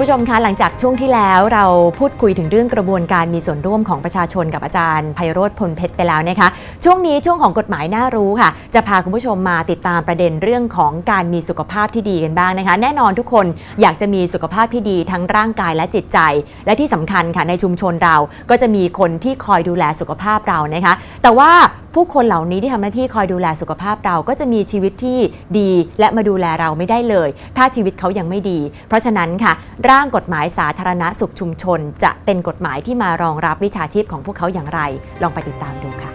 ผู้ชมคะหลังจากช่วงที่แล้วเราพูดคุยถึงเรื่องกระบวนการมีส่วนร่วมของประชาชนกับอาจารย์ไพโรธพลเพชรไปแล้วนะคะ ช่วงนี้ช่วงของกฎหมายน่ารู้ค่ะ จะพาคุณผู้ชมมาติดตามประเด็นเรื่องของการมีสุขภาพที่ดีกันบ้างนะคะ แน่นอนทุกคนอยากจะมีสุขภาพที่ดีทั้งร่างกายและจิตใจ และที่สำคัญค่ะในชุมชนเราก็จะมีคนที่คอยดูแลสุขภาพเรานะคะ แต่ว่า ผู้คนเหล่านี้ที่ทำหน้าที่คอยดูแลสุขภาพเราก็จะมีชีวิตที่ดี และมาดูแลเราไม่ได้เลย ถ้าชีวิตเขายังไม่ดี เพราะฉะนั้นค่ะ ร่างกฎหมายสาธารณสุขชุมชน จะเป็นกฎหมายที่มารองรับวิชาชีพของพวกเขาอย่างไร ลองไปติดตามดูค่ะ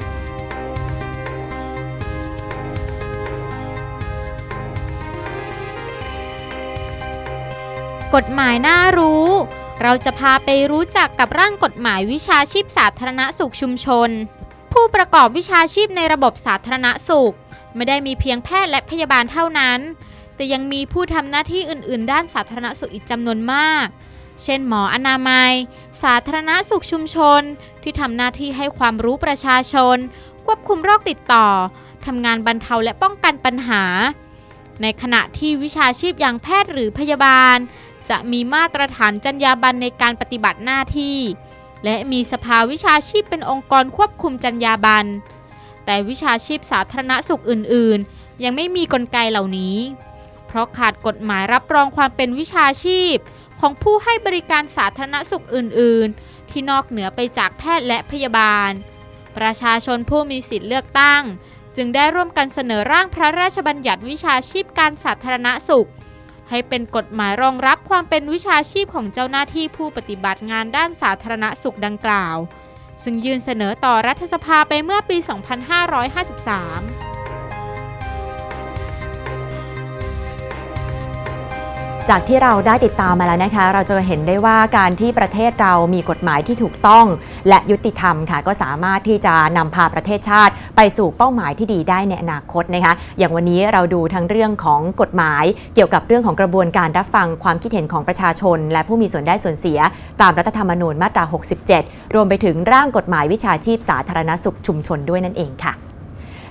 กฎหมายน่ารู้ เราจะพาไปรู้จักกับร่างกฎหมายวิชาชีพสาธารณสุขชุมชน ผู้ประกอบวิชาชีพในระบบสาธารณสุข ไม่ได้มีเพียงแพทย์และพยาบาลเท่านั้น แต่ยังมีผู้ทำหน้าที่อื่น ๆ ด้านสาธารณสุขอีกจำนวนมาก เช่นหมออนามัย สาธารณสุขชุมชน ที่ทำหน้าที่ให้ความรู้ประชาชน ควบคุมโรคติดต่อทำงานบรรเทาและป้องกันปัญหา ในขณะที่วิชาชีพอย่างแพทย์หรือพยาบาล จะมีมาตรฐานจรรยาบรรณในการปฏิบัติหน้าที่ และมีสภาวิชาชีพเป็นองค์กรควบคุมจรรยาบรรณ แต่วิชาชีพสาธารณสุขอื่น ๆ ยังไม่มีกลไกเหล่านี้ เพราะขาดกฎหมายรับรองความเป็นวิชาชีพ ของผู้ให้บริการสาธารณสุขอื่น ๆ ที่นอกเหนือไปจากแพทย์และพยาบาล ประชาชนผู้มีสิทธิ์เลือกตั้ง จึงได้ร่วมกันเสนอร่างพระราชบัญญัติวิชาชีพการสาธารณสุข ให้เป็นกฎหมายรองรับความเป็นวิชาชีพของเจ้าหน้าที่ผู้ปฏิบัติงานด้านสาธารณสุขดังกล่าว ซึ่งยื่นเสนอต่อรัฐสภาไปเมื่อปี 2553 จากที่เราได้ติดตามมาแล้วนะคะ เราจะเห็นได้ว่าการที่ประเทศเรามีกฎหมายที่ถูกต้อง และยุติธรรมค่ะ ก็สามารถที่จะนำพาประเทศชาติ ไปสู่เป้าหมายที่ดีได้ในอนาคตนะคะ อย่างวันนี้เราดูทั้งเรื่องของกฎหมาย เกี่ยวกับเรื่องของกระบวนการรับฟังความคิดเห็นของประชาชน และผู้มีส่วนได้ส่วนเสีย ตามรัฐธรรมนูญมาตรา 67 รวมไปถึงร่างกฎหมายวิชาชีพสาธารณสุขชุมชนด้วยนั่นเองค่ะ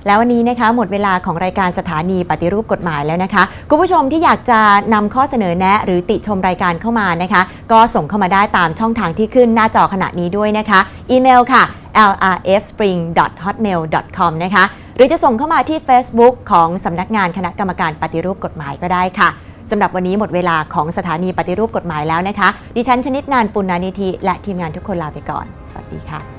แล้ววันนี้นะคะหมดเวลาของรายการสถานีปฏิรูปกฎหมายแล้วนะคะคุณผู้ชมที่อยากจะนำข้อเสนอแนะ หรือติชมรายการเข้ามานะคะ ก็ส่งเข้ามาได้ตามช่องทางที่ขึ้นหน้าจอขณะนี้ด้วยนะคะ อีเมลค่ะ lrfspring.hotmail.com นะคะ หรือจะส่งเข้ามาที่ Facebook ของสำนักงานคณะกรรมการปฏิรูปกฎหมายก็ได้ค่ะสำหรับวันนี้หมดเวลาของสถานีปฏิรูปกฎหมายแล้วนะคะ ดิฉันชนิดนานปุณณานิธิและทีมงานทุกคนลาไปก่อน สวัสดีค่ะ